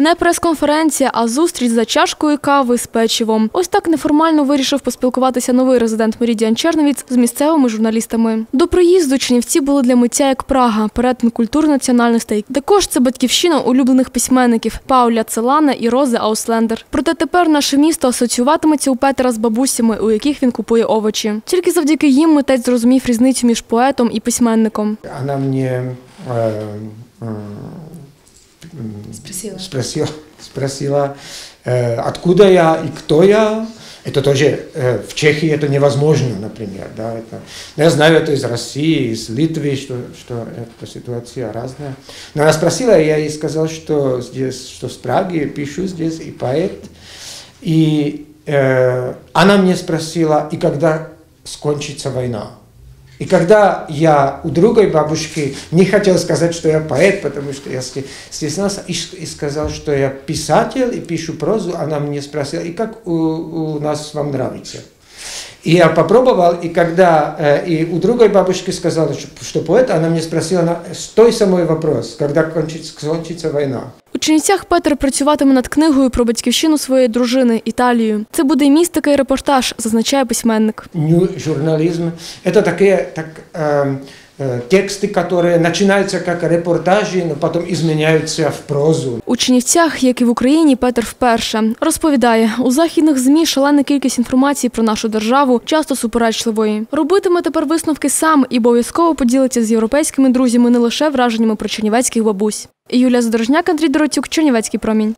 Не прес-конференція, а зустріч за чашкою кави з печивом. Ось так неформально вирішив поспілкуватися новий резидент Мерідіан Черновіц з місцевими журналістами. До приїзду Чернівці були для миття як Прага, перетин культур національностей. Також це батьківщина улюблених письменників Пауля Целана і Рози Ауслендер. Проте тепер наше місто асоціюватиметься у Петера з бабусями, у яких він купує овочі. Тільки завдяки їм митець зрозумів різницю між поетом і письменником. Она мне э, м, Спросила. спросила, спросила э, откуда я и кто я. Это тоже э, в Чехии это невозможно, например. Да, это, но я знаю это из России, из Литвы, что, что эта ситуация разная. Но она спросила, и я ей сказал, что здесь, что с Праги, пишу здесь и поэт. И э, она мне спросила, и когда скончится война? И когда я у другой бабушки не хотел сказать, что я поэт, потому что я сте- стеснялся, и, и сказал, что я писатель и пишу прозу, она мне спросила, и как у, у нас вам нравится? И я попробовал, и когда э, и у другой бабушки сказала, что, что поэт, она мне спросила на, той самой вопрос, когда кончится, кончится война. У Чернівцях Петер працюватиме над книгою про батьківщину своєї дружини Італію. Це буде і містика, і репортаж, зазначає письменник. New журнализм. Это такие так, эм, э, тексты, которые начинаются как репортажи, но потом изменяются в прозу. У Чернівцях, як і в Україні, Петер вперше розповідає, у західних змі шалена кількість інформації про нашу державу, часто суперечливої. Робитиме тепер висновки сам і обов'язково поділиться з європейськими друзями не лише враженнями про чернівецьких бабусь. Юлія Задорожняк, Андрій Доротюк, Чернівецький промінь.